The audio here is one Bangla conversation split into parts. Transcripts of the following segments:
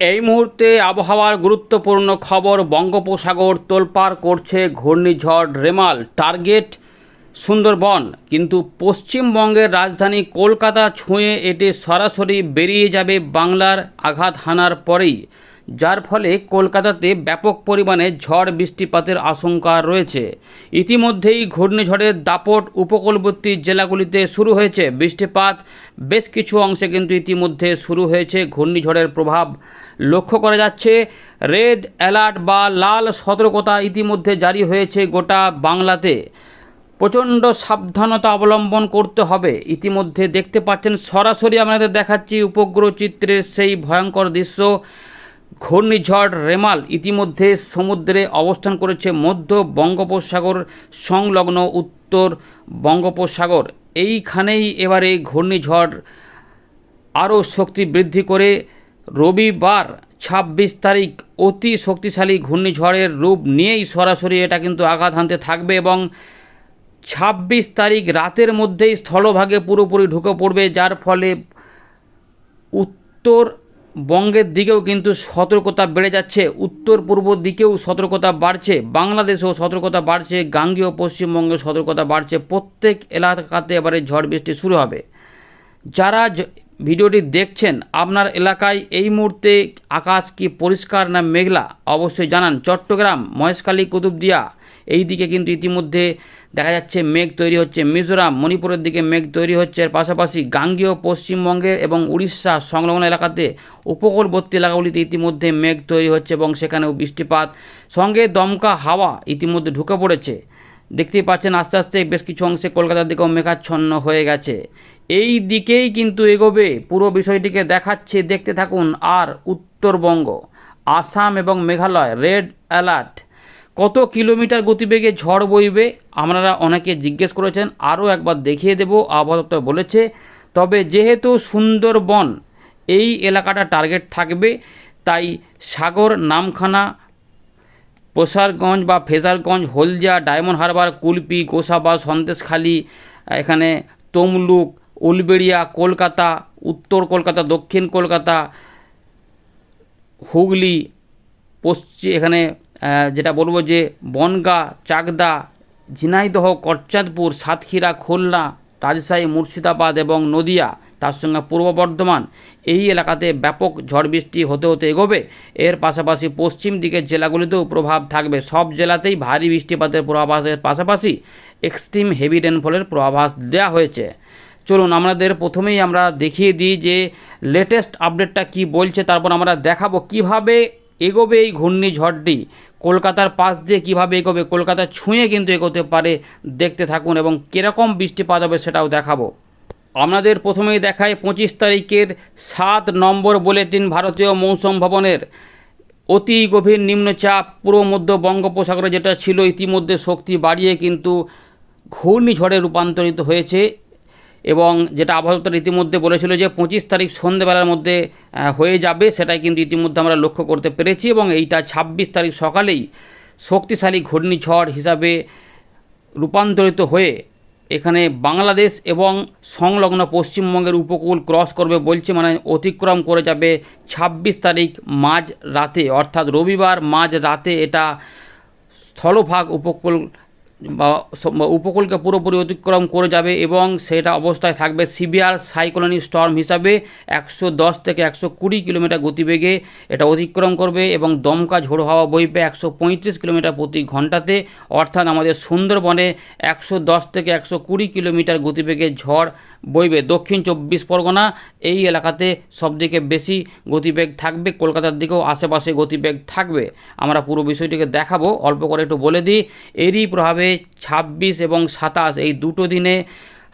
এই মুহূর্তে আবহাওয়ার গুরুত্বপূর্ণ খবর বঙ্গোপসাগর তোলপার করছে ঘূর্ণিঝড় রেমাল, টার্গেট সুন্দরবন। কিন্তু পশ্চিমবঙ্গের রাজধানী কলকাতা ছুঁয়ে এটি সরাসরি বেরিয়ে যাবে বাংলার আঘাত হানার পরেই। যার ফলে কলকাতাতে ব্যাপক পরিমাণে ঝড় বৃষ্টিপাতের আশঙ্কা রয়েছে। ইতিমধ্যেই ঘূর্ণিঝড়ের দাপট উপকূলবর্তী জেলাগুলিতে শুরু হয়েছে বৃষ্টিপাত। বেশ কিছু অংশে কিন্তু ইতিমধ্যে শুরু হয়েছে ঘূর্ণিঝড়ের প্রভাব। লক্ষ্য করা যাচ্ছে, রেড অ্যালার্ট বা লাল সতর্কতা ইতিমধ্যে জারি হয়েছে গোটা বাংলাতে। প্রচণ্ড সাবধানতা অবলম্বন করতে হবে। ইতিমধ্যে দেখতে পাচ্ছেন, সরাসরি আপনাদের দেখাচ্ছি উপগ্রহ চিত্রের সেই ভয়ঙ্কর দৃশ্য। ঘূর্ণিঝড় রেমাল ইতিমধ্যে সমুদ্রে অবস্থান করেছে মধ্য বঙ্গোপসাগর সংলগ্ন উত্তর বঙ্গোপসাগর। এইখানেই এবারে ঘূর্ণিঝড় আরও শক্তি বৃদ্ধি করে। রবিবার ছাব্বিশ তারিখ অতি শক্তিশালী ঘূর্ণিঝড়ের রূপ নিয়েই সরাসরি এটা কিন্তু আঘাত হানতে থাকবে এবং ছাব্বিশ তারিখ রাতের মধ্যেই স্থলভাগে পুরোপুরি ঢুকে পড়বে, যার ফলে উত্তর বঙ্গের দিকেও কিন্তু সতর্কতা বেড়ে যাচ্ছে উত্তর পূর্ব দিকেও সতর্কতা বাড়ছে, বাংলাদেশেও সতর্কতা বাড়ছে, গাঙ্গীয় পশ্চিমবঙ্গে সতর্কতা বাড়ছে, প্রত্যেক এলাকাতে এবারে ঝড় বৃষ্টি শুরু হবে। যারা ভিডিওটি দেখছেন, আপনার এলাকায় এই মুহূর্তে আকাশ কি পরিষ্কার না মেঘলা? অবশ্যই জানান। চট্টগ্রাম, মহেশখালী, কুতুবদিয়া এই দিকে কিন্তু ইতিমধ্যে দেখা যাচ্ছে মেঘ তৈরি হচ্ছে। মিজোরাম, মণিপুরের দিকে মেঘ তৈরি হচ্ছে। এর পাশাপাশি গাঙ্গীয়, পশ্চিমবঙ্গে এবং উড়িষ্যা সংলগ্ন এলাকাতে উপকূলবর্তী এলাকাগুলিতে ইতিমধ্যে মেঘ তৈরি হচ্ছে এবং সেখানেও বৃষ্টিপাত। সঙ্গে দমকা হাওয়া ইতিমধ্যে ঢুকে পড়েছে। দেখতেই পাচ্ছেন আস্তে আস্তে বেশ কিছু অংশে কলকাতার দিকেও মেঘাচ্ছন্ন হয়ে গেছে। এই দিকেই কিন্তু এগোবে পুরো বিষয়টিকে দেখাচ্ছে। দেখতে থাকুন আর উত্তরবঙ্গ, আসাম এবং মেঘালয়, রেড অ্যালার্ট। কত কিলোমিটার গতিবেগে ঝড় বইবে? আপনারা অনেকে জিজ্ঞেস করেছেন, আরও একবার দেখিয়ে দেব। আবহাওয়া দপ্তর বলেছে, তবে যেহেতু সুন্দরবন এই এলাকাটা টার্গেট থাকবে, তাই সাগর, নামখানা, প্রসারগঞ্জ বা ফেজারগঞ্জ, হলদিয়া, ডায়মন্ড হারবার, কুলপি, গোসাবা, সন্দেশখালী, এখানে তমলুক, উলবেড়িয়া, কলকাতা, উত্তর কলকাতা, দক্ষিণ কলকাতা, হুগলি পশ্চিম এখানে যেটা বলব যে বনগাঁ, চাকদা, ঝিনাইদহ করচাঁদপুর সাতক্ষীরা, খুলনা, রাজশাহী, মুর্শিদাবাদ এবং নদিয়া, তার সঙ্গে পূর্ব বর্ধমান, এই এলাকাতে ব্যাপক ঝড় বৃষ্টি হতে হতে এগোবে। এর পাশাপাশি পশ্চিম দিকের জেলাগুলিতেও প্রভাব থাকবে। সব জেলাতেই ভারী বৃষ্টিপাতের পূর্বাভাসের পাশাপাশি এক্সট্রিম হেভি রেনফলের পূর্বাভাস দেওয়া হয়েছে। চলুন, আমাদের প্রথমেই আমরা দেখিয়ে দিই যে লেটেস্ট আপডেটটা কি বলছে, তারপর আমরা দেখাবো কীভাবে এগোবে এই ঘূর্ণিঝড়টি। কলকাতার পাশ দিয়ে কীভাবে এগোবে, কলকাতা ছুঁয়ে কিন্তু এগোতে পারে দেখতে থাকুন এবং কীরকম বৃষ্টিপাত হবে সেটাও দেখাবো। আপনাদের প্রথমেই দেখায় পঁচিশ তারিখের সাত নম্বর বুলেটিন ভারতীয় মৌসুম ভবনের অতি গভীর নিম্নচাপ পূর্ব মধ্য বঙ্গোপসাগরে যেটা ছিল ইতিমধ্যে শক্তি বাড়িয়ে কিন্তু ঘূর্ণিঝড়ে রূপান্তরিত হয়েছে। এবং যেটা আবহাওয়া ইতিমধ্যে বলেছিল যে পঁচিশ তারিখ সন্ধেবেলার মধ্যে হয়ে যাবে, সেটাই কিন্তু ইতিমধ্যে আমরা লক্ষ্য করতে পেরেছি এবং এইটা ছাব্বিশ তারিখ সকালেই শক্তিশালী ঘূর্ণিঝড় হিসাবে রূপান্তরিত হয়ে এখানে বাংলাদেশ এবং সংলগ্ন পশ্চিমবঙ্গের উপকূল ক্রস করবে বলছে মানে অতিক্রম করে যাবে ছাব্বিশ তারিখ মাঝ রাতে, অর্থাৎ রবিবার মাঝ রাতে এটা স্থলভাগ উপকূল বা উপকূলকে পুরোপুরি অতিক্রম করে যাবে এবং সেটা অবস্থায় থাকবে সিভিয়ার সাইক্লোনিক স্টর্ম হিসাবে একশো দশ থেকে একশো কুড়ি কিলোমিটার গতিবেগে। এটা অতিক্রম করবে এবং দমকা ঝোড়ো হাওয়া বইবে একশো পঁয়ত্রিশ কিলোমিটার প্রতি ঘন্টাতে। অর্থাৎ আমাদের সুন্দরবনে একশো দশ থেকে একশো কুড়ি কিলোমিটার গতিবেগে ঝড় বইবে। দক্ষিণ চব্বিশ পরগনা, এই এলাকাতে সবথেকে বেশি গতিবেগ থাকবে, কলকাতার দিকেও আশেপাশে গতিবেগ থাকবে। আমরা পুরো বিষয়টিকে দেখাবো, অল্প করে একটু বলে দিই। এরই প্রভাবে ছাব্বিশ এবং সাতাশ, এই দুটো দিনে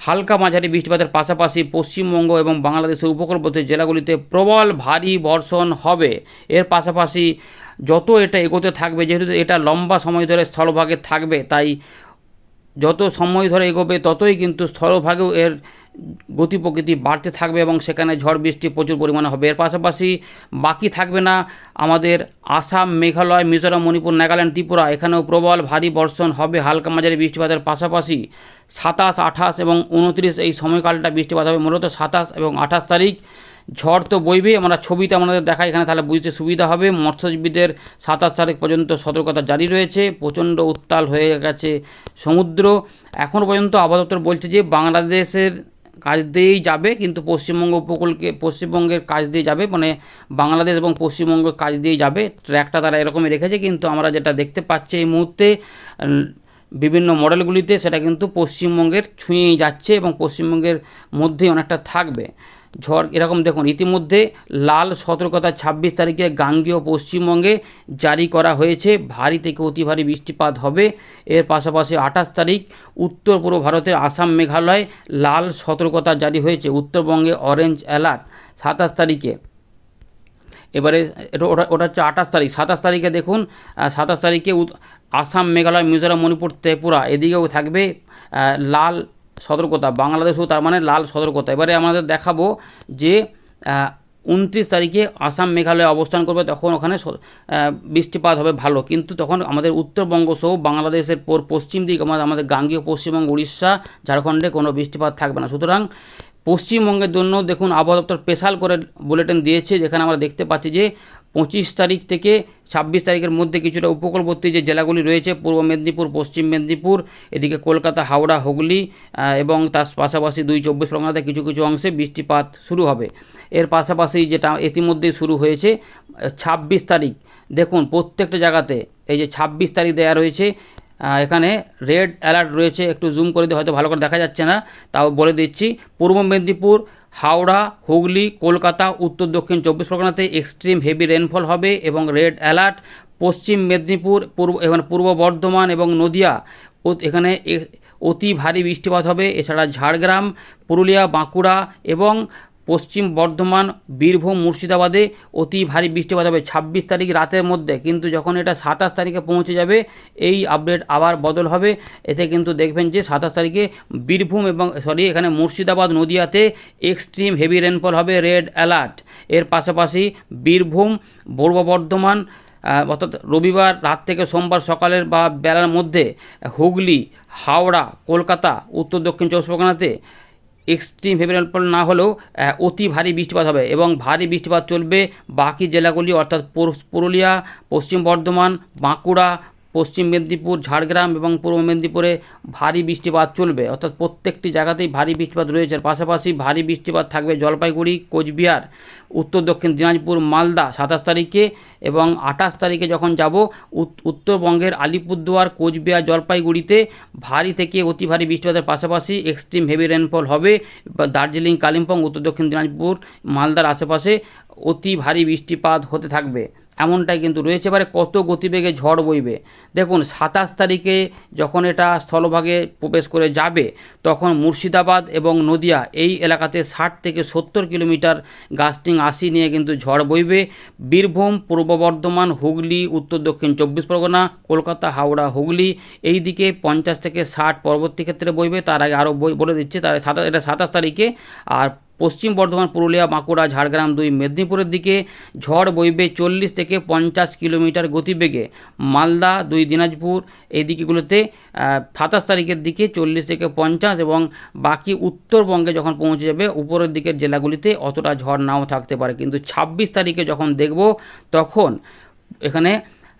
হালকা মাঝারি বৃষ্টিপাতের পাশাপাশি পশ্চিমবঙ্গ এবং বাংলাদেশের উপকূলবর্তী জেলাগুলিতে প্রবল ভারী বর্ষণ হবে। এর পাশাপাশি যত এটা এগোতে থাকবে, যেহেতু এটা লম্বা সময় ধরে স্থলভাগে থাকবে, তাই যত সময় ধরে এগোবে, ততই কিন্তু স্থলভাগেও এর গতি প্রকৃতি বাড়তে থাকবে এবং সেখানে ঝড় বৃষ্টি প্রচুর পরিমাণে হবে। এর পাশাপাশি বাকি থাকবে না আমাদের আসাম, মেঘালয়, মিজোরাম, মণিপুর, নাগাল্যান্ড, ত্রিপুরা। এখানেও প্রবল ভারী বর্ষণ হবে। হালকা মাঝারি বৃষ্টিপাতের পাশাপাশি সাতাশ, আঠাশ এবং উনত্রিশ এই সময়কালটা বৃষ্টিপাত হবে। মূলত সাতাশ এবং আঠাশ তারিখ। ঝড় তো বইবে, আমরা ছবিতে আমাদের দেখা এখানে তাহলে বুঝতে সুবিধা হবে। মৎস্যজীবীদের সাতাশ তারিখ পর্যন্ত সতর্কতা জারি রয়েছে। প্রচণ্ড উত্তাল হয়ে গেছে সমুদ্র। এখনও পর্যন্ত আবহাওয়া দপ্তর বলছে যে, বাংলাদেশের কাজ দিয়েই যাবে, কিন্তু পশ্চিমবঙ্গ উপকূলকে, পশ্চিমবঙ্গের কাজ দিয়ে যাবে মানে বাংলাদেশ এবং পশ্চিমবঙ্গের কাজ দিয়ে যাবে। ট্র্যাকটা তারা এরকমই রেখেছে, কিন্তু আমরা যেটা দেখতে পাচ্ছি এই মুহূর্তে বিভিন্ন মডেলগুলিতে সেটা কিন্তু পশ্চিমবঙ্গের ছুঁয়েই যাচ্ছে এবং পশ্চিমবঙ্গের মধ্যেই অনেকটা থাকবে। ঝড় এরকম দেখুন। ইতিমধ্যে লাল সতর্কতা ছাব্বিশ তারিখে গাঙ্গেয় পশ্চিমবঙ্গে জারি করা হয়েছে। ভারী থেকে অতি ভারী বৃষ্টিপাত হবে। এর পাশাপাশি আঠাশ তারিখ উত্তর পূর্ব ভারতের আসাম মেঘালয় লাল সতর্কতা জারি হয়েছে। উত্তরবঙ্গে অরেঞ্জ অ্যালার্ট সাতাশ তারিখে। এবারে ওটা ওটা হচ্ছে আঠাশ তারিখ। সাতাশ তারিখে দেখুন সাতাশ তারিখে আসাম, মেঘালয়, মিজোরাম, মণিপুর, ত্রিপুরা এদিকেও থাকবে লাল সতর্কতা, বাংলাদেশও তার মানে লাল সতর্কতা। এবারে আমাদের দেখাবো যে উনত্রিশ তারিখে আসাম মেঘালয়ে অবস্থান করবে, তখন ওখানে বৃষ্টিপাত হবে ভালো। কিন্তু তখন আমাদের উত্তরবঙ্গ সহ বাংলাদেশের পর, পশ্চিম দিক, আমাদের আমাদের গাঙ্গীয় পশ্চিমবঙ্গ, উড়িষ্যা, ঝাড়খণ্ডে কোনো বৃষ্টিপাত থাকবে না। সুতরাং পশ্চিমবঙ্গের জন্য দেখুন আবহাওয়া দপ্তর স্পেশাল করে বুলেটিন দিয়েছে, যেখানে আমরা দেখতে পাচ্ছি যে পঁচিশ তারিখ থেকে ছাব্বিশ তারিখের মধ্যে কিছুটা উপকূলবর্তী যে জেলাগুলি রয়েছে, পূর্ব মেদিনীপুর, পশ্চিম মেদিনীপুর, এদিকে কলকাতা, হাওড়া, হুগলি এবং তার পাশাপাশি দুই চব্বিশ পরগনাতে কিছু কিছু অংশে বৃষ্টিপাত শুরু হবে। এর পাশাপাশি যেটা ইতিমধ্যেই শুরু হয়েছে, ছাব্বিশ তারিখ, দেখুন প্রত্যেকটা জায়গাতে এই যে ছাব্বিশ তারিখ দেওয়া রয়েছে এখানে রেড অ্যালার্ট রয়েছে, একটু জুম করে দিয়ে হয়তো ভালো করে দেখা যাচ্ছে না, তাও বলে দিচ্ছি। পূর্ব মেদিনীপুর, হাওড়া, হুগলি, কলকাতা, উত্তর দক্ষিণ চব্বিশ পরগনাতে এক্সট্রিম হেভি রেনফল হবে এবং রেড অ্যালার্ট। পশ্চিম মেদিনীপুর, পূর্ব, এখানে পূর্ব বর্ধমান এবং নদিয়া এখানে অতি ভারী বৃষ্টিপাত হবে। এছাড়া ঝাড়গ্রাম, পুরুলিয়া, বাঁকুড়া এবং পশ্চিম বর্ধমান, বীরভূম, মুর্শিদাবাদে অতি ভারী বৃষ্টিপাত হবে। ছাব্বিশ তারিখ রাতের মধ্যে, কিন্তু যখন এটা সাতাশ তারিখে পৌঁছে যাবে, এই আপডেট আবার বদল হবে। এতে কিন্তু দেখবেন যে সাতাশ তারিখে বীরভূম এবং সরি এখানে মুর্শিদাবাদ, নদিয়াতে এক্সট্রিম হেভি রেনফল হবে রেড অ্যালার্ট এর পাশাপাশি বীরভূম, পূর্ব বর্ধমান অর্থাৎ রবিবার রাত থেকে সোমবার সকালের বা বেলার মধ্যে হুগলি, হাওড়া, কলকাতা, উত্তর দক্ষিণ চব্বিশ পরগনাতে এক্সট্রিম হেভি রেনফল না হলেও অতি ভারী বৃষ্টিপাত হবে এবং ভারী বৃষ্টিপাত চলবে বাকি জেলাগুলি, অর্থাৎ পুরুলিয়া, পশ্চিম বর্ধমান, বাঁকুড়া পশ্চিম মেদিনীপুর, ঝাড়গ্রাম এবং পূর্ব মেদিনীপুরে ভারী বৃষ্টিপাত চলবে। অর্থাৎ প্রত্যেকটি জায়গাতেই ভারী বৃষ্টিপাত রয়েছে। পাশাপাশি ভারী বৃষ্টিপাত থাকবে জলপাইগুড়ি, কোচবিহার, উত্তর দক্ষিণ দিনাজপুর, মালদা সাতাশ তারিখে এবং আঠাশ তারিখে যখন যাব, উত- উত্তরবঙ্গের আলিপুরদুয়ার, কোচবিহার, জলপাইগুড়িতে ভারী থেকে অতি ভারী বৃষ্টিপাতের পাশাপাশি এক্সট্রিম হেভি রেনফল হবে। দার্জিলিং, কালিম্পং, উত্তর দক্ষিণ দিনাজপুর, মালদার আশেপাশে অতি ভারী বৃষ্টিপাত হতে থাকবে। এমনটাই কিন্তু রয়েছে। এবারে কত গতিবেগে ঝড় বইবে? দেখুন, সাতাশ তারিখে যখন এটা স্থলভাগে প্রবেশ করে যাবে, তখন মুর্শিদাবাদ এবং নদিয়া এই এলাকাতে ষাট থেকে সত্তর কিলোমিটার গাস্টিং আশি নিয়ে কিন্তু ঝড় বইবে। বীরভূম, পূর্ব বর্ধমান, হুগলি, উত্তর দক্ষিণ চব্বিশ পরগনা, কলকাতা, হাওড়া, হুগলি এই দিকে পঞ্চাশ থেকে ষাট পরবর্তী ক্ষেত্রে বইবে। তার আগে আরও বই বলে দিচ্ছে, তার সাতাশ, এটা সাতাশ তারিখে। আর পশ্চিম বর্ধমান, পুরুলিয়া, বাঁকুড়া, ঝাড়গ্রাম দুই মেদিনীপুরের দিকে ঝড় বইবে চল্লিশ থেকে পঞ্চাশ কিলোমিটার গতিবেগে। মালদা দুই দিনাজপুর এই দিকগুলোতে সাতাশ তারিখের দিকে চল্লিশ থেকে পঞ্চাশ এবং বাকি উত্তরবঙ্গে যখন পৌঁছে যাবে, উপরের দিকের জেলাগুলিতে অতটা ঝড় নাও থাকতে পারে। কিন্তু ছাব্বিশ তারিখে যখন দেখব, তখন এখানে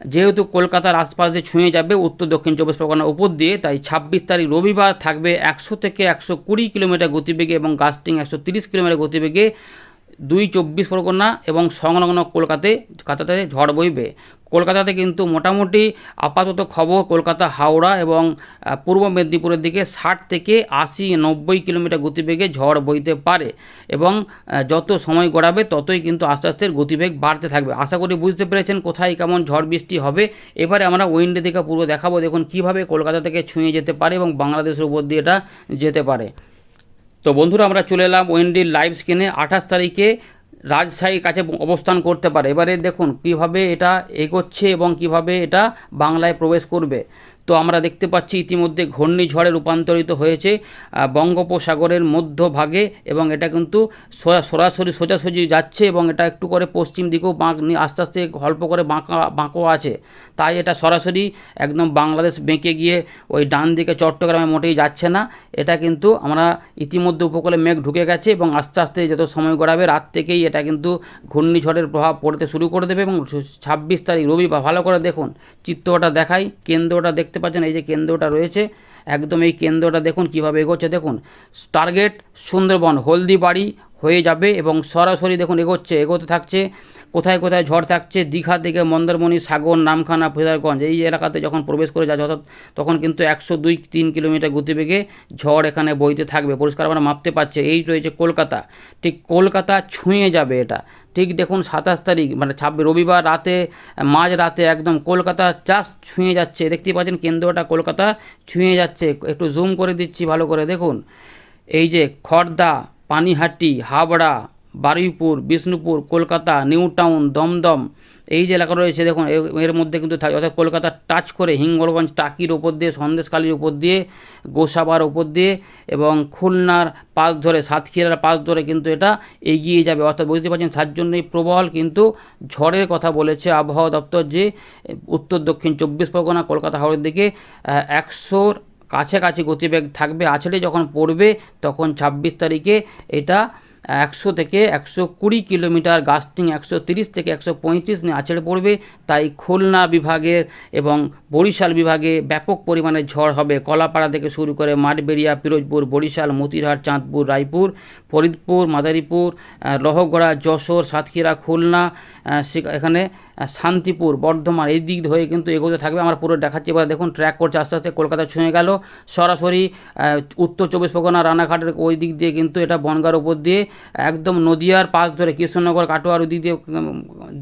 যেহেতু কলকাতার আশপাশে ছুঁয়ে যাবে উত্তর দক্ষিণ চব্বিশ পরগনার উপর দিয়ে, তাই ছাব্বিশ তারিখ রবিবার থাকবে একশো থেকে একশো কুড়ি কিলোমিটার গতিবেগে এবং গাস্টিং একশো তিরিশ কিলোমিটার গতিবেগে দুই চব্বিশ পরগনা এবং সংলগ্ন কলকাতাতে কাতাতে ঝড় বইবে। কলকাতাতে কিন্তু মোটামুটি আপাতত খবর কলকাতা, হাওড়া এবং পূর্ব মেদিনীপুরের দিকে ষাট থেকে আশি, নব্বই কিলোমিটার গতিবেগে ঝড় বইতে পারে এবং যত সময় গড়াবে ততই কিন্তু আস্তে আস্তে গতিবেগ বাড়তে থাকবে। আশা করি বুঝতে পেরেছেন কোথায় কেমন ঝড় বৃষ্টি হবে। এবারে আমরা উইন্ডে দিকে পুরো দেখাবো, দেখুন কীভাবে কলকাতা থেকে ছুঁয়ে যেতে পারে এবং বাংলাদেশের উপর দিয়ে এটা যেতে পারে। তো বন্ধুরা, আমরা চলে এলাম ওয়েন্ডির লাইভ স্ক্রিনে আঠাশ তারিখে রাজশাহীর কাছে অবস্থান করতে পারে। এবারে দেখুন কীভাবে এটা এগোচ্ছে এবং কীভাবে এটা বাংলায় প্রবেশ করবে। তো আমরা দেখতে পাচ্ছি ইতিমধ্যে ঘূর্ণিঝড়ে রূপান্তরিত হয়েছে বঙ্গোপসাগরের মধ্যভাগে এবং এটা কিন্তু সরাসরি সোজাসুজি যাচ্ছে এবং এটা একটু করে পশ্চিম দিকেও বাঁক আস্তে আস্তে অল্প করে বাঁকা, বাঁকও আছে। তাই এটা সরাসরি একদম বাংলাদেশ বেঁকে গিয়ে ওই ডান দিকে চট্টগ্রামে মোটেই যাচ্ছে না। এটা কিন্তু আমরা ইতিমধ্যে উপকূলে মেঘ ঢুকে গেছে এবং আস্তে আস্তে যত সময় গড়াবে রাত থেকেই এটা কিন্তু ঘূর্ণিঝড়ের প্রভাব পড়তে শুরু করে দেবে এবং ছাব্বিশ তারিখ রবিবার, ভালো করে দেখুন, চিত্রটা দেখাই, কেন্দ্রটা দেখতে পাচ্ছেন, এই যে কেন্দ্রটা রয়েছে, একদম এই কেন্দ্রটা দেখুন, কীভাবে এগোচ্ছে, দেখুন। টার্গেট সুন্দরবন, হলদিবাড়ি হয়ে যাবে এবং সরাসরি দেখুন, এগোচ্ছে, এগোতে থাকছে, কোথায় কোথায় ঝড় থাকছে, দীঘা থেকে মন্দারমণি, সাগর, নামখানা, ফেদারগঞ্জ, এই এলাকাতে যখন প্রবেশ করে যাচ্ছে অর্থাৎ তখন কিন্তু একশো দুই তিন কিলোমিটার গতিবেগে ঝড় এখানে বইতে থাকবে। পরিষ্কার আমরা মাপতে পারছে, এই রয়েছে কলকাতা। ঠিক কলকাতা ছুঁয়ে যাবে এটা। ঠিক দেখুন সাতাশ তারিখ মানে ছাব্বিশ, রবিবার রাতে, মাঝ রাতে একদম কলকাতা জাস্ট ছুঁয়ে যাচ্ছে। দেখতে পাচ্ছেন কেন্দ্রটা কলকাতা ছুঁয়ে যাচ্ছে। একটু জুম করে দিচ্ছি ভালো করে, দেখুন। এই যে খর্দা, পানিহাটি, হাবড়া বারুইপুর, বিষ্ণুপুর, কলকাতা, নিউ টাউন, দমদম, এই যে এলাকা রয়েছে, দেখুন এর- মধ্যে কিন্তু থাকে অর্থাৎ কলকাতা টাচ করে হিঙ্গলগঞ্জ টাকির ওপর দিয়ে সন্দেশকালীর ওপর দিয়ে, গোসাবার ওপর দিয়ে এবং খুলনার পাশ ধরে, সাতক্ষীরার পাশ ধরে কিন্তু এটা এগিয়ে যাবে। অর্থাৎ বুঝতে পারছেন, তার জন্যই প্রবল কিন্তু ঝড়ের কথা বলেছে আবহাওয়া দপ্তর যে, উত্তর দক্ষিণ চব্বিশ পরগনা, কলকাতা হাওড়ের দিকে একশোর কাছাকাছি গতিবেগ থাকবে। আছড়ে যখন পড়বে, তখন ছাব্বিশ তারিখে এটা একশো থেকে একশো কুড়ি কিলোমিটার, গাস্টিং একশো তিরিশ থেকে একশো পঁয়ত্রিশ নিয়ে আছড়ে পড়বে। তাই খুলনা বিভাগের এবং বরিশাল বিভাগে ব্যাপক পরিমাণে ঝড় হবে। কলাপাড়া থেকে শুরু করে মাঠবেড়িয়া, পিরোজপুর, বরিশাল, মতিরহাট, চাঁদপুর, রায়পুর, ফরিদপুর, মাদারীপুর লহগড়া, যশোর, সাতক্ষীরা, খুলনা এখানে শান্তিপুর, বর্ধমান, এই দিক হয়ে কিন্তু এগোতে থাকবে। আমরা পুরো দেখাচ্ছি। এবার দেখুন ট্র্যাক করছে, আস্তে আস্তে কলকাতা ছুঁয়ে গেল। সরাসরি উত্তর চব্বিশ পরগনা, রানাঘাটের ওই দিক দিয়ে কিন্তু এটা বনগার উপর দিয়ে একদম নদিয়ার পাশ ধরে কৃষ্ণনগর, কাটোয়ার ওই দিক দিয়ে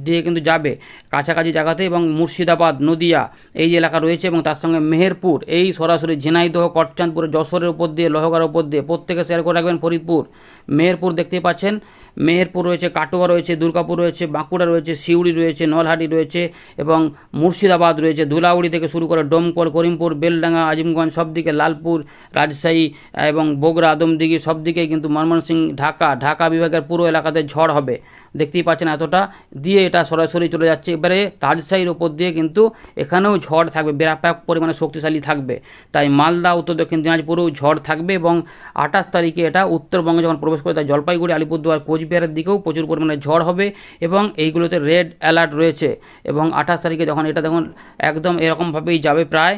দিয়ে কিন্তু যাবে কাছাকাছি জায়গাতে এবং মুর্শিদাবাদ, নদিয়া এই এলাকা রয়েছে এবং তার সঙ্গে মেহেরপুর, এই সরাসরি ঝিনাইদহ কটচাঁদপুর যশোরের উপর দিয়ে, লহগার উপর দিয়ে প্রত্যেকে শেয়ার করে রাখবেন ফরিদপুর। মেহেরপুর দেখতে পাচ্ছেন। মেহেরপুর রয়েছে, কাটোয়া রয়েছে, দুর্গাপুর রয়েছে, বাঁকুড়া রয়েছে, সিউড়ি রয়েছে, নলহাটি রয়েছে এবং মুর্শিদাবাদ রয়েছে। ধুলাউড়ি থেকে শুরু করে ডোমকল, করিমপুর, বেলডাঙ্গা, আজিমগঞ্জ সব দিকে লালপুর, রাজশাহী এবং বগুড়া, আদমদিঘি সব দিকেই কিন্তু ময়মনসিংহ ঢাকা। ঢাকা বিভাগের পুরো এলাকাতে ঝড় হবে। দেখতেই পাচ্ছেন এতটা। দিয়ে এটা সরাসরি চলে যাচ্ছে। এবারে রাজশাহীর ওপর দিয়ে কিন্তু এখানেও ঝড় থাকবে, ব্যাপক পরিমাণে শক্তিশালী থাকবে। তাই মালদা, উত্তর দক্ষিণ দিনাজপুরেও ঝড় থাকবে এবং আঠাশ তারিখে এটা উত্তরবঙ্গে যখন প্রবেশ করে তাই জলপাইগুড়ি, আলিপুরদুয়ার, কোচবিহারের দিকেও প্রচুর পরিমাণে ঝড় হবে এবং এইগুলোতে রেড অ্যালার্ট রয়েছে এবং আঠাশ তারিখে যখন এটা দেখুন একদম এরকমভাবেই যাবে প্রায়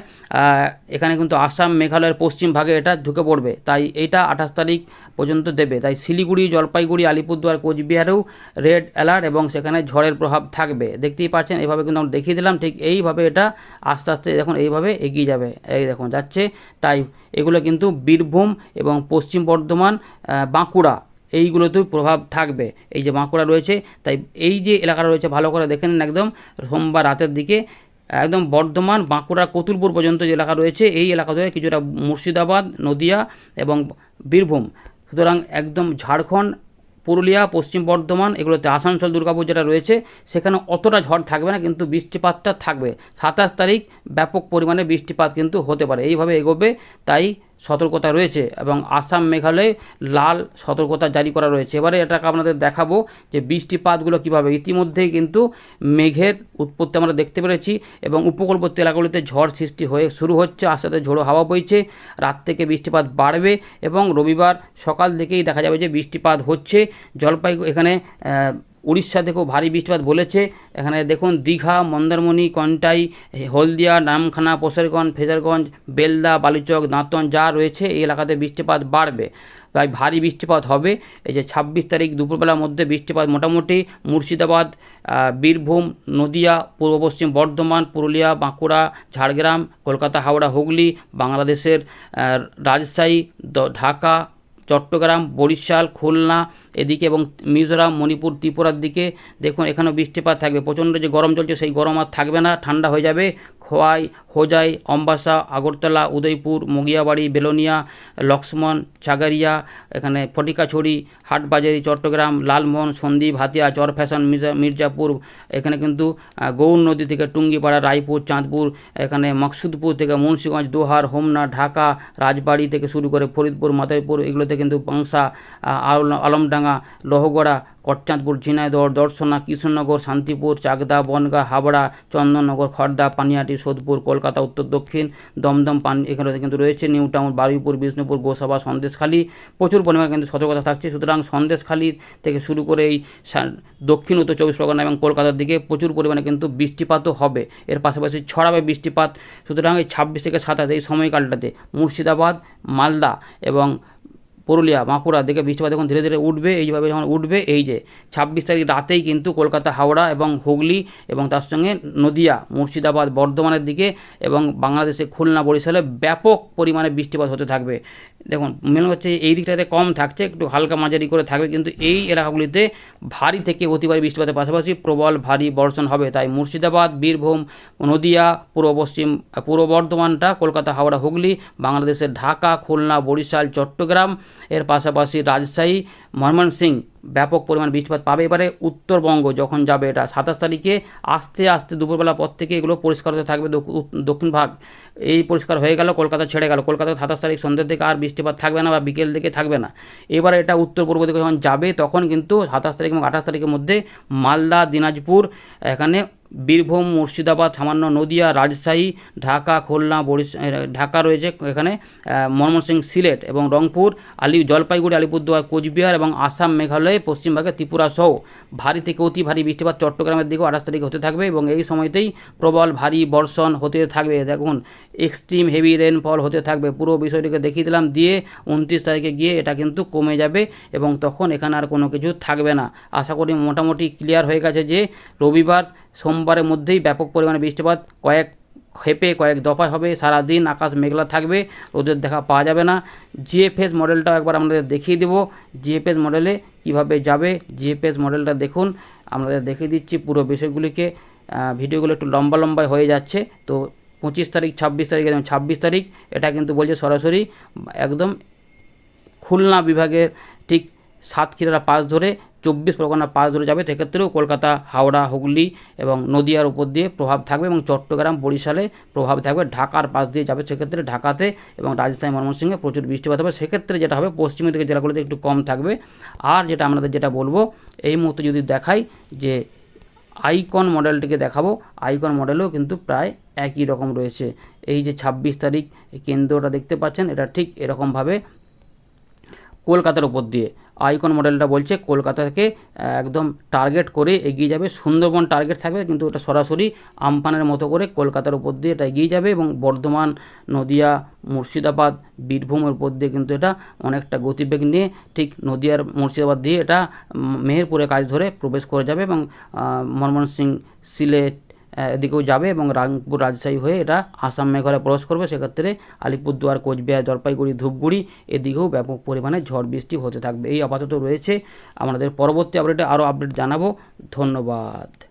এখানে কিন্তু আসাম, মেঘালয়ের পশ্চিম ভাগে এটা ঢুকে পড়বে। তাই এইটা আঠাশ তারিখ পর্যন্ত দেবে। তাই শিলিগুড়ি, জলপাইগুড়ি, আলিপুরদুয়ার, কোচবিহারেও রেড অ্যালার্ট এবং সেখানে ঝড়ের প্রভাব থাকবে। দেখতেই পাচ্ছেন, এইভাবে কিন্তু আমরা দেখিয়ে দিলাম, ঠিক এইভাবে এটা আস্তে আস্তে দেখুন, এইভাবে এগিয়ে যাবে। এই দেখুন, যাচ্ছে, তাই এগুলো কিন্তু বীরভূম এবং পশ্চিম বর্ধমান বাঁকুড়া, এইগুলোতেও প্রভাব থাকবে। এই যে বাঁকুড়া রয়েছে, তাই এই যে এলাকা রয়েছে, ভালো করে দেখে নিন একদম, সোমবার রাতের দিকে, একদম বর্ধমান, বাঁকুড়া, কতুলপুর পর্যন্ত যে এলাকা রয়েছে, এই এলাকা ধরে কিছুটা মুর্শিদাবাদ, নদিয়া এবং বীরভূম। সুতরাং একদম ঝাড়খণ্ড পুরুলিয়া, পশ্চিম বর্ধমান, এগুলোতে আসানসোল, দুর্গাপুর যেটা রয়েছে, সেখানে অতটা ঝড় থাকবে না, কিন্তু বৃষ্টিপাতটা থাকবে। সাতাশ তারিখ ব্যাপক পরিমাণে বৃষ্টিপাত কিন্তু হতে পারে। এইভাবে এগোবে, তাই সতর্কতা রয়েছে এবং আসাম মেঘালয়ে লাল সতর্কতা জারি করা রয়েছে। এবারে এটাকে আপনাদের দেখাবো যে বৃষ্টিপাতগুলো কীভাবে। ইতিমধ্যেই কিন্তু মেঘের উৎপত্তি আমরা দেখতে পেরেছি এবং উপকূলবর্তী এলাকাগুলিতে ঝড় সৃষ্টি হয়ে শুরু হচ্ছে। আস্তে আস্তে ঝোড়ো হাওয়া বইছে। রাত থেকে বৃষ্টিপাত বাড়বে এবং রবিবার সকাল থেকেই দেখা যাবে যে বৃষ্টিপাত হচ্ছে। জলপাইগুড়ি এখানে উড়িষ্যা থেকেও ভারী বৃষ্টিপাত বলেছে। এখানে দেখুন, দীঘা, মন্দারমণি, কন্টাই, হলদিয়া নামখানা পোশারগঞ্জ ফেজারগঞ্জ, বেলদা, বালুচক, দাঁতন যা রয়েছে, এই এলাকাতে বৃষ্টিপাত বাড়বে। তাই ভারী বৃষ্টিপাত হবে। এই যে ছাব্বিশ তারিখ দুপুরবেলার মধ্যে বৃষ্টিপাত মোটামুটি মুর্শিদাবাদ বীরভূম, নদিয়া, পূর্ব পশ্চিম বর্ধমান, পুরুলিয়া, বাঁকুড়া, ঝাড়গ্রাম, কলকাতা, হাওড়া, হুগলি, বাংলাদেশের রাজশাহী ঢাকা চট্টগ্রাম, বরিশাল, খুলনা, এদিকে এবং মিজোরাম, মণিপুর, ত্রিপুরার দিকে। দেখুন, এখানেও বৃষ্টিপাত থাকবে। প্রচণ্ড যে গরম চলছে, সেই গরম আর থাকবে না, ঠান্ডা হয়ে যাবে। খোয়াই হোজাই, অম্বাসা, আগরতলা, উদয়পুর, মগিয়াবাড়ি, বেলোনিয়া, লক্ষ্মণ, ছাগারিয়া, এখানে ফটিকাছড়ি, হাটবাজারি, চট্টগ্রাম, লালমোহন, সন্দ্বীপ, হাতিয়া, চর ফ্যাশন, মির্জা- মির্জাপুর, এখানে কিন্তু গৌর নদী থেকে টুঙ্গিপাড়া, রায়পুর, চাঁদপুর, এখানে মকসুদপুর থেকে মুন্সিগঞ্জ, দোহার, হোমনা, ঢাকা, রাজবাড়ি থেকে শুরু করে ফরিদপুর, মাদারীপুর, এগুলোতে কিন্তু পাংসা আল- আলমডাঙ্গা, লোহগড়া কটচাঁদপুর ঝিনাইদহ, দর্শনা, কৃষ্ণনগর, শান্তিপুর, চাকদা, বনগাঁ, হাবড়া, চন্দননগর খড়দা পানিহাটি সোদপুর, কলকাতা, উত্তর দক্ষিণ, দমদম, পান, এখানে কিন্তু রয়েছে নিউ টাউন বারুইপুর, বিষ্ণুপুর, গোসাবা, সন্দেশখালী। প্রচুর পরিমাণে কিন্তু সতর্কতা থাকছে। সুতরাং সন্দেশখালী থেকে শুরু করে এই দক্ষিণ, উত্তর চব্বিশ পরগনা এবং কলকাতার দিকে প্রচুর পরিমাণে কিন্তু বৃষ্টিপাতও হবে। এর পাশাপাশি ছড়াবে বৃষ্টিপাত। সুতরাং এই ছাব্বিশ থেকে সাতাশ এই সময়কালটাতে মুর্শিদাবাদ, মালদা এবং পুরুলিয়া, বাঁকুড়া দিকে বৃষ্টিপাত যখন ধীরে ধীরে উঠবে, এইভাবে যখন উঠবে, এই যে ছাব্বিশ তারিখ রাতেই কিন্তু কলকাতা, হাওড়া এবং হুগলি এবং তার সঙ্গে নদিয়া, মুর্শিদাবাদ, বর্ধমানের দিকে এবং বাংলাদেশে খুলনা বরিশালে ব্যাপক পরিমাণে বৃষ্টিপাত হতে থাকবে। দেখুন মেন হচ্ছে এই দিকটাতে কম থাকছে, একটু হালকা মাঝারি করে থাকবে, কিন্তু এই এলাকাগুলিতে ভারী থেকে অতি ভারী বৃষ্টিপাতের পাশাপাশি প্রবল ভারী বর্ষণ হবে। তাই মুর্শিদাবাদ, বীরভূম, নদিয়া, পূর্ব পশ্চিম, পূর্ব বর্ধমানটা, কলকাতা, হাওড়া, হুগলি, বাংলাদেশের ঢাকা, খুলনা, বরিশাল, চট্টগ্রাম, এর পাশাপাশি রাজশাহী, ময়মনসিংহ ব্যাপক পরিমাণ বৃষ্টিপাত পাবে। এবারে উত্তরবঙ্গ যখন যাবে, এটা সাতাশ তারিখে, আস্তে আস্তে দুপুরবেলা পর থেকে এগুলো পরিষ্কার হতে থাকবে। দক্ষিণ ভাগ এই পরিষ্কার হয়ে গেল, কলকাতা ছেড়ে গেল। কলকাতা সাতাশ তারিখ সন্ধ্যের দিকে আর বৃষ্টিপাত থাকবে না বা বিকেল দিকে থাকবে না। এবার এটা উত্তর পূর্ব দিকে যখন যাবে, তখন কিন্তু সাতাশ তারিখ এবং আঠাশ তারিখের মধ্যে মালদা, দিনাজপুর, এখানে বীরভূম, মুর্শিদাবাদ, সামান্য নদিয়া, রাজশাহী, ঢাকা, খুলনা, বরিশ ঢাকা রয়েছে এখানে মনমোহন সিলেট এবং রংপুর, আলি জলপাইগুড়ি, আলিপুরদুয়ার, কোচবিহার এবং আসাম, মেঘালয় পশ্চিমবঙ্গে ত্রিপুরা সহ ভারী থেকে অতি ভারী বৃষ্টিপাত চট্টগ্রামের দিকেও আঠাশ তারিখে হতে থাকবে এবং এই সময়তেই প্রবল ভারী বর্ষণ হতে থাকবে। দেখুন এক্সট্রিম হেভি রেনফল হতে থাকবে। পুরো বিষয়টিকে দেখিয়ে দিলাম, দিয়ে উনত্রিশ তারিখে গিয়ে এটা কিন্তু কমে যাবে এবং তখন এখানে আর কোনো কিছু থাকবে না। আশা করি মোটামুটি ক্লিয়ার হয়ে গেছে যে রবিবার সোমবারের মধ্যেই ব্যাপক পরিমাণে বৃষ্টিপাত, কয়েক ক্ষেপে, কয়েক দফায় হবে। সারাদিন আকাশ মেঘলা থাকবে, রোদের দেখা পাওয়া যাবে না। জিএফএস মডেলটাও একবার আপনাদের দেখিয়ে দেবো। জিএফএস মডেলে কীভাবে যাবে জিএফএস মডেলটা দেখুন। আপনাদের দেখিয়ে দিচ্ছি পুরো বিষয়গুলিকে। ভিডিওগুলো একটু লম্বা লম্বায় হয়ে যাচ্ছে, তো পঁচিশ তারিখ, ছাব্বিশ তারিখ একদম ছাব্বিশ তারিখ, এটা কিন্তু বলছে সরাসরি একদম খুলনা বিভাগের ঠিক সাতক্ষীরা পাশ ধরে, চব্বিশ পরগনা পাশ ধরে যাবে। সেক্ষেত্রেও কলকাতা, হাওড়া, হুগলি এবং নদিয়ার উপর দিয়ে প্রভাব থাকবে এবং চট্টগ্রাম, বরিশালে প্রভাব থাকবে। ঢাকার পাশ দিয়ে যাবে সেক্ষেত্রে ঢাকাতে এবং রাজশাহী ময়মনসিংহে প্রচুর বৃষ্টিপাত হবে। সেক্ষেত্রে যেটা হবে পশ্চিমের দিকে জেলাগুলোতে একটু কম থাকবে। আর যেটা আমাদের যেটা বলব, এই মুহূর্তে যদি দেখাই যে আইকন মডেলটিকে দেখাবো, আইকন মডেলেও কিন্তু প্রায় একই রকম রয়েছে। এই যে ছাব্বিশ তারিখ এই কেন্দ্রটা দেখতে পাচ্ছেন এটা ঠিক এরকমভাবে কলকাতার উপর দিয়ে। আইকন মডেলটা বলছে কলকাতা থেকে আহ, একদম টার্গেট করে এগিয়ে যাবে। সুন্দরবন টার্গেট থাকবে কিন্তু ওটা সরাসরি আমফানের মতো করে কলকাতার উপর দিয়ে এটা এগিয়ে যাবে এবং বর্ধমান নদিয়া মুর্শিদাবাদ বীরভূমের উপর দিয়ে কিন্তু এটা অনেকটা গতিবেগ নিয়ে ঠিক নদিয়ার মুর্শিদাবাদ দিয়ে এটা উম, মেহেরপুরের কাজ ধরে প্রবেশ করে যাবে এবং আহ, ময়মনসিংহ সিলেট এদিকেও যাবে এবং রাংপুর রাজশাহী হয়ে এটা আসাম মেঘালয় প্রবেশ করবে। সেক্ষেত্রে আলিপুরদুয়ার, কোচবিহার, জলপাইগুড়ি, ধূপগুড়ি এদিকেও ব্যাপক পরিমাণে ঝড় বৃষ্টি হতে থাকবে। এই আপাতত রয়েছে। আমাদের পরবর্তী আপডেটে আরও আপডেট জানাব। ধন্যবাদ।